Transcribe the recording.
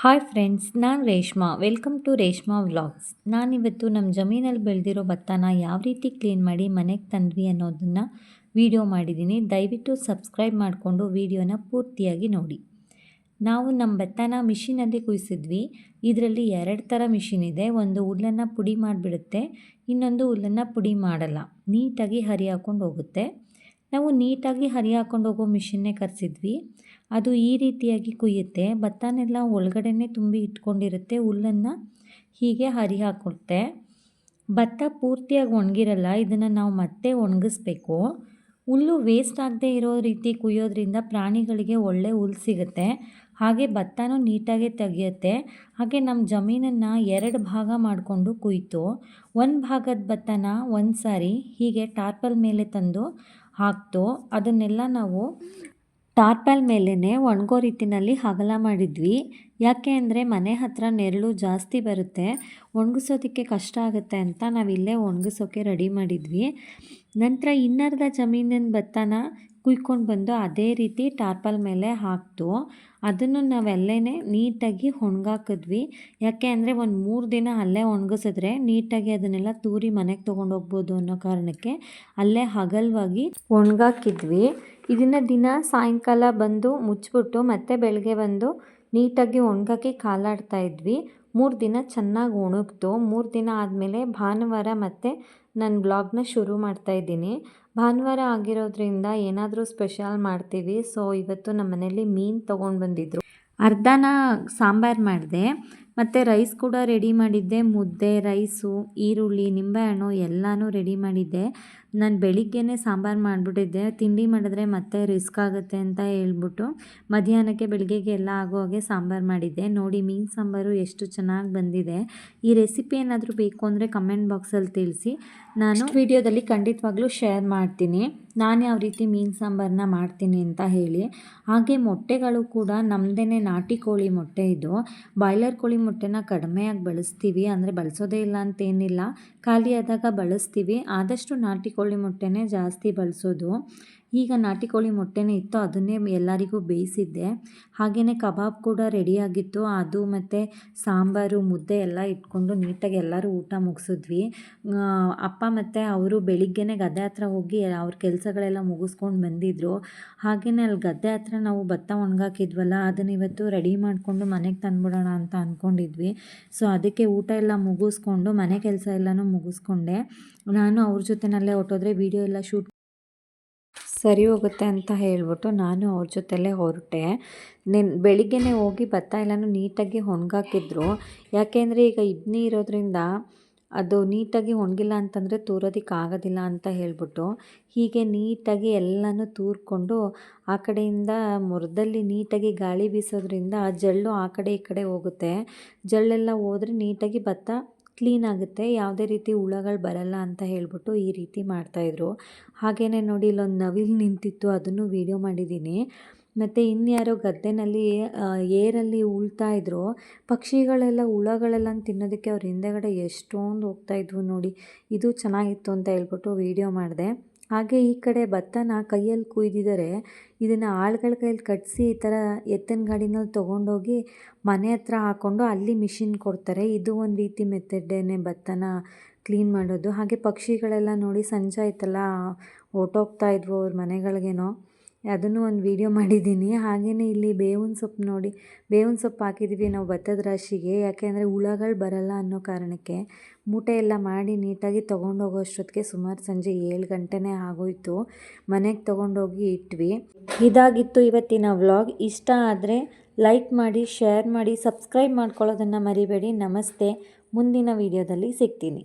Hi friends ನಾನು Reshma. Welcome to Reshma vlogs ನಾನಿವತ್ತು ನಮ್ಮ ಜಮೀನಲ್ಲಿ ಬೆಳೆದಿರೋ ಭತ್ತನ ಯಾವ ರೀತಿ ಕ್ಲೀನ್ ಮಾಡಿ ಮನೆಗೆ ತಂದ್ವಿ ಅನ್ನೋದನ್ನು ವಿಡಿಯೋ ಮಾಡಿದ್ದೀನಿ ದಯವಿಟ್ಟು ಸಬ್ಸ್ಕ್ರೈಬ್ ಮಾಡಿಕೊಂಡು ವಿಡಿಯೋನ ಪೂರ್ತಿಯಾಗಿ ನೋಡಿ. ನಾವು ನಮ್ಮ ಭತ್ತನ ಮಿಷಿನಲ್ಲಿ ಕುಯ್ಸಿದ್ವಿ. ಇದರಲ್ಲಿ ಎರಡು ಥರ ಮಿಷಿನ್ ಇದೆ. ಒಂದು ಹುಲ್ಲನ್ನು ಪುಡಿ ಮಾಡಿಬಿಡುತ್ತೆ, ಇನ್ನೊಂದು ಹುಲ್ಲನ್ನು ಪುಡಿ ಮಾಡಲ್ಲ. ನೀಟಾಗಿ ಹರಿ ಹಾಕ್ಕೊಂಡು ಹೋಗುತ್ತೆ. ನಾವು ನೀಟಾಗಿ ಹರಿ ಹಾಕ್ಕೊಂಡು ಹೋಗೋ ಮಿಷಿನ್ನೇ ಕರೆಸಿದ್ವಿ. ಅದು ಈ ರೀತಿಯಾಗಿ ಕುಯ್ಯುತ್ತೆ. ಭತ್ತನೆಲ್ಲ ಒಳಗಡೆನೇ ತುಂಬಿ ಇಟ್ಕೊಂಡಿರುತ್ತೆ. ಹುಲ್ಲನ್ನು ಹೀಗೆ ಹರಿ ಹಾಕುತ್ತೆ ಭತ್ತ ಪೂರ್ತಿಯಾಗಿ ಒಣಗಿರಲ್ಲ. ಇದನ್ನು ನಾವು ಮತ್ತೆ ಒಣಗಿಸ್ಬೇಕು. ಹುಲ್ಲು ವೇಸ್ಟ್ ಆಗದೆ ಇರೋ ರೀತಿ ಕುಯ್ಯೋದ್ರಿಂದ ಪ್ರಾಣಿಗಳಿಗೆ ಒಳ್ಳೆ ಹುಲ್ಲು ಸಿಗುತ್ತೆ. ಹಾಗೆ ಭತ್ತನೂ ನೀಟಾಗಿ ತೆಗೆಯುತ್ತೆ. ಹಾಗೆ ನಮ್ಮ ಜಮೀನನ್ನು ಎರಡು ಭಾಗ ಮಾಡಿಕೊಂಡು ಕುಯ್ತು. ಒಂದು ಭಾಗದ ಭತ್ತನ ಒಂದು ಸಾರಿ ಹೀಗೆ ಟಾರ್ಪಲ್ ಮೇಲೆ ತಂದು ಹಾಕ್ತು ಅದನ್ನೆಲ್ಲ ನಾವು ಟಾರ್ಪಲ್ ಮೇಲೇ ಒಣಗೋ ರೀತಿಯಲ್ಲಿ ಹಗಲ ಮಾಡಿದ್ವಿ. ಯಾಕೆ ಅಂದರೆ ಮನೆ ಹತ್ರ ನೆರಳು ಜಾಸ್ತಿ ಬರುತ್ತೆ. ಒಣಗಿಸೋದಕ್ಕೆ ಕಷ್ಟ ಆಗುತ್ತೆ ಅಂತ ನಾವಿಲ್ಲೇ ಒಣಗಿಸೋಕೆ ರೆಡಿ ಮಾಡಿದ್ವಿ. ನಂತರ ಇನ್ನರ್ಧ ಜಮೀನಿನ ಭತ್ತನ ಕುಯ್ಕೊಂಡು ಬಂದು ಅದೇ ರೀತಿ ಟಾರ್ಪಲ್ ಮೇಲೆ ಹಾಕ್ತು ಅದನ್ನು ನಾವೆಲ್ಲೇ ನೀಟಾಗಿ ಒಣಗಾಕಿದ್ವಿ. ಯಾಕೆ ಅಂದರೆ ಒಂದು ಮೂರು ದಿನ ಅಲ್ಲೇ ಒಣಗಿಸಿದ್ರೆ ನೀಟಾಗಿ ಅದನ್ನೆಲ್ಲ ತೂರಿ ಮನೆಗೆ ತೊಗೊಂಡೋಗ್ಬೋದು ಅನ್ನೋ ಕಾರಣಕ್ಕೆ ಅಲ್ಲೇ ಹಗಲವಾಗಿ ಒಣಗಾಕಿದ್ವಿ. ಇದನ್ನು ದಿನ ಸಾಯಂಕಾಲ ಬಂದು ಮುಚ್ಚಿಬಿಟ್ಟು ಮತ್ತೆ ಬೆಳಗ್ಗೆ ಬಂದು ನೀಟಾಗಿ ಒಣಗಾಕಿ ಕಾಲಾಡ್ತಾ ಇದ್ವಿ. ಮೂರು ದಿನ ಚೆನ್ನಾಗಿ ಒಣಗ್ತು ಮೂರು ದಿನ ಆದಮೇಲೆ ಭಾನುವಾರ ಮತ್ತೆ ನಾನು ಬ್ಲಾಗ್ನ ಶುರು ಮಾಡ್ತಾ ಇದ್ದೀನಿ. ಭಾನುವಾರ ಆಗಿರೋದ್ರಿಂದ ಏನಾದರೂ ಸ್ಪೆಷಲ್ ಮಾಡ್ತೀವಿ. ಸೊ, ಇವತ್ತು ನಮ್ಮ ಮನೇಲಿ ಮೀನು ತೊಗೊಂಡು ಬಂದಿದ್ದರು ಅರ್ಧನ ಸಾಂಬಾರು ಮಾಡಿದೆ. ಮತ್ತು ರೈಸ್ ಕೂಡ ರೆಡಿ ಮಾಡಿದ್ದೆ. ಮುದ್ದೆ, ರೈಸು, ಈರುಳ್ಳಿ ನಿಂಬೆಹಣ್ಣು ಎಲ್ಲನೂ ರೆಡಿ ಮಾಡಿದ್ದೆ. ನಾನು ಬೆಳಿಗ್ಗೆನೇ ಸಾಂಬಾರು ಮಾಡಿಬಿಟ್ಟಿದ್ದೆ. ತಿಂಡಿ ಮಾಡಿದ್ರೆ ಮತ್ತೆ ರಿಸ್ಕ್ ಆಗುತ್ತೆ ಅಂತ ಹೇಳ್ಬಿಟ್ಟು ಮಧ್ಯಾಹ್ನಕ್ಕೆ ಬೆಳಗ್ಗೆಗೆ ಎಲ್ಲ ಆಗೋ ಹಾಗೆ ಸಾಂಬಾರು ಮಾಡಿದ್ದೆ. ನೋಡಿ ಮೀನು ಸಾಂಬಾರು ಎಷ್ಟು ಚೆನ್ನಾಗಿ ಬಂದಿದೆ. ಈ ರೆಸಿಪಿ ಏನಾದರೂ ಬೇಕು ಅಂದರೆ ಕಮೆಂಟ್ ಬಾಕ್ಸಲ್ಲಿ ತಿಳಿಸಿ. ನಾನು ವಿಡಿಯೋದಲ್ಲಿ ಖಂಡಿತವಾಗ್ಲೂ ಶೇರ್ ಮಾಡ್ತೀನಿ. ನಾನು ಯಾವ ರೀತಿ ಮೀನು ಸಾಂಬಾರನ್ನ ಮಾಡ್ತೀನಿ ಅಂತ ಹೇಳಿ. ಹಾಗೆ ಮೊಟ್ಟೆಗಳು ಕೂಡ ನಮ್ಮದೇ ನಾಟಿ ಕೋಳಿ ಮೊಟ್ಟೆ ಇದು. ಬಾಯ್ಲರ್ ಕೋಳಿ ಮೊಟ್ಟೆನ ಕಡಿಮೆಯಾಗಿ ಬಳಸ್ತೀವಿ. ಅಂದರೆ ಬಳಸೋದೇ ಇಲ್ಲ ಅಂತೇನಿಲ್ಲ ಖಾಲಿಯಾದಾಗ ಬಳಸ್ತೀವಿ. ಆದಷ್ಟು ನಾಟಿ ಕೋಳಿ ಮೊಟ್ಟೆನೇ ಜಾಸ್ತಿ ಬಳಸೋದು. ಈಗ ನಾಟಿ ಕೋಳಿ ಮೊಟ್ಟೆನೇ ಇತ್ತು, ಅದನ್ನೇ ಎಲ್ಲರಿಗೂ ಬೇಯಿಸಿದ್ದೆ. ಹಾಗೆಯೇ ಕಬಾಬ್ ಕೂಡ ರೆಡಿಯಾಗಿತ್ತು ಅದು ಮತ್ತು ಸಾಂಬಾರು, ಮುದ್ದೆ ಎಲ್ಲ ಇಟ್ಕೊಂಡು ನೀಟಾಗಿ ಎಲ್ಲರೂ ಊಟ ಮುಗಿಸಿದ್ವಿ. ಅಪ್ಪ ಮತ್ತು ಅವರು ಬೆಳಿಗ್ಗೆನೇ ಗದ್ದೆ ಹತ್ರ ಹೋಗಿ ಅವ್ರ ಕೆಲಸಗಳೆಲ್ಲ ಮುಗಿಸ್ಕೊಂಡು ಬಂದಿದ್ದರು ಹಾಗೆಯೇ ಅಲ್ಲಿ ಗದ್ದೆ ಹತ್ರ ನಾವು ಭತ್ತ ಒಣಗಾಕಿದ್ವಲ್ಲ, ಅದನ್ನ ಇವತ್ತು ರೆಡಿ ಮಾಡಿಕೊಂಡು ಮನೆಗೆ ತಂದುಬಿಡೋಣ ಅಂತ ಅಂದ್ಕೊಂಡಿದ್ವಿ ಸೊ ಅದಕ್ಕೆ ಊಟ ಎಲ್ಲ ಮುಗಿಸ್ಕೊಂಡು ಮನೆ ಕೆಲಸ ಎಲ್ಲನೂ ಮುಗಿಸ್ಕೊಂಡೆ. ನಾನು ಅವ್ರ ಜೊತೆನಲ್ಲೇ ಹೊಟ್ಟೋದ್ರೆ ವೀಡಿಯೋ ಎಲ್ಲ ಶೂಟ್ ಸರಿ ಹೋಗುತ್ತೆ ಅಂತ ಹೇಳ್ಬಿಟ್ಟು ನಾನು ಅವ್ರ ಜೊತೆಲೇ ಹೊರಟೆ. ನೆನ್, ಬೆಳಿಗ್ಗೆನೇ ಹೋಗಿ ಭತ್ತ ಎಲ್ಲನೂ ನೀಟಾಗಿ ಒಣಗಾಕಿದ್ರು. ಯಾಕೆಂದರೆ ಈಗ ಇಬ್ಬನಿ ಇರೋದ್ರಿಂದ ಅದು ನೀಟಾಗಿ ಒಣಗಿಲ್ಲ ಅಂತಂದರೆ ತೂರೋದಕ್ಕೆ ಆಗೋದಿಲ್ಲ ಅಂತ ಹೇಳ್ಬಿಟ್ಟು ಹೀಗೆ ನೀಟಾಗಿ ಎಲ್ಲನೂ ತೂರ್ಕೊಂಡು ಆ ಕಡೆಯಿಂದ ಮುರದಲ್ಲಿ ನೀಟಾಗಿ ಗಾಳಿ ಬೀಸೋದ್ರಿಂದ ಜಳ್ಳು ಆ ಕಡೆ ಈ ಕಡೆ ಹೋಗುತ್ತೆ. ಜಳ್ಳೆಲ್ಲ ಹೋದ್ರೆ ನೀಟಾಗಿ ಭತ್ತ ಕ್ಲೀನ್ ಆಗುತ್ತೆ, ಯಾವುದೇ ರೀತಿ ಹುಳಗಳು ಬರಲ್ಲ ಅಂತ ಹೇಳ್ಬಿಟ್ಟು ಈ ರೀತಿ ಮಾಡ್ತಾಯಿದ್ರು ಹಾಗೆಯೇ ನೋಡಿ ಇಲ್ಲೊಂದು ನವಿಲು ನಿಂತಿತ್ತು, ಅದನ್ನು ವೀಡಿಯೋ ಮಾಡಿದ್ದೀನಿ. ಮತ್ತು ಇನ್ಯಾರೋ ಗದ್ದೆನಲ್ಲಿ ಏರಲ್ಲಿ ಉಳ್ತಾ ಇದ್ರು. ಪಕ್ಷಿಗಳೆಲ್ಲ, ಹುಳಗಳೆಲ್ಲ ತಿನ್ನೋದಕ್ಕೆ ಅವ್ರ ಹಿಂದೆಗಡೆ ಎಷ್ಟೊಂದು ಹೋಗ್ತಾಯಿದ್ವು ನೋಡಿ. ಇದು ಚೆನ್ನಾಗಿತ್ತು ಅಂತ ಹೇಳ್ಬಿಟ್ಟು ವೀಡಿಯೋ ಮಾಡಿದೆ. ಹಾಗೆ ಈ ಕಡೆ ಭತ್ತನ ಕೈಯಲ್ಲಿ ಕುಯ್ದಿದ್ದಾರೆ ಇದನ್ನು ಆಳುಗಳ ಕೈಯಲ್ಲಿ ಕಟ್ಟಿಸಿ ಈ ಥರ ಎತ್ತಿನ ಗಾಡಿನಲ್ಲಿ ತೊಗೊಂಡೋಗಿ ಮನೆ ಹತ್ರ ಹಾಕ್ಕೊಂಡು ಅಲ್ಲಿ ಮಿಷಿನ್ ಕೊಡ್ತಾರೆ. ಇದು ಒಂದು ರೀತಿ ಮೆಥಡ್ಡೇನೆ ಭತ್ತನ ಕ್ಲೀನ್ ಮಾಡೋದು. ಹಾಗೆ ಪಕ್ಷಿಗಳೆಲ್ಲ ನೋಡಿ ಸಂಜೆ ಆಯ್ತಲ್ಲ ಹೊರ್ಟೋಗ್ತಾ ಇದ್ವು ಅವ್ರ ಮನೆಗಳಿಗೇನೋ. ಅದನ್ನು ಒಂದು ವೀಡಿಯೋ ಮಾಡಿದ್ದೀನಿ. ಹಾಗೆಯೇ ಇಲ್ಲಿ ಬೇವಿನ ಸೊಪ್ಪು ನೋಡಿ, ಬೇವಿನ ಸೊಪ್ಪು ಹಾಕಿದ್ದೀವಿ ನಾವು ಭತ್ತದ ರಾಶಿಗೆ. ಯಾಕೆಂದರೆ ಹುಳಗಳು ಬರಲ್ಲ ಅನ್ನೋ ಕಾರಣಕ್ಕೆ. ಮೂಟೆ ಎಲ್ಲ ಮಾಡಿ ನೀಟಾಗಿ ತೊಗೊಂಡೋಗೋ ಅಷ್ಟೊತ್ತಿಗೆ ಸುಮಾರು ಸಂಜೆ ಏಳು ಗಂಟೆನೇ ಆಗೋಯಿತು. ಮನೆಗೆ ತೊಗೊಂಡೋಗಿ ಇಟ್ವಿ. ಇದಾಗಿತ್ತು ಇವತ್ತಿನ ವ್ಲಾಗ್. ಇಷ್ಟ ಆದರೆ ಲೈಕ್ ಮಾಡಿ, ಶೇರ್ ಮಾಡಿ, ಸಬ್ಸ್ಕ್ರೈಬ್ ಮಾಡ್ಕೊಳ್ಳೋದನ್ನು ಮರಿಬೇಡಿ. ನಮಸ್ತೆ. ಮುಂದಿನ ವೀಡಿಯೋದಲ್ಲಿ ಸಿಗ್ತೀನಿ.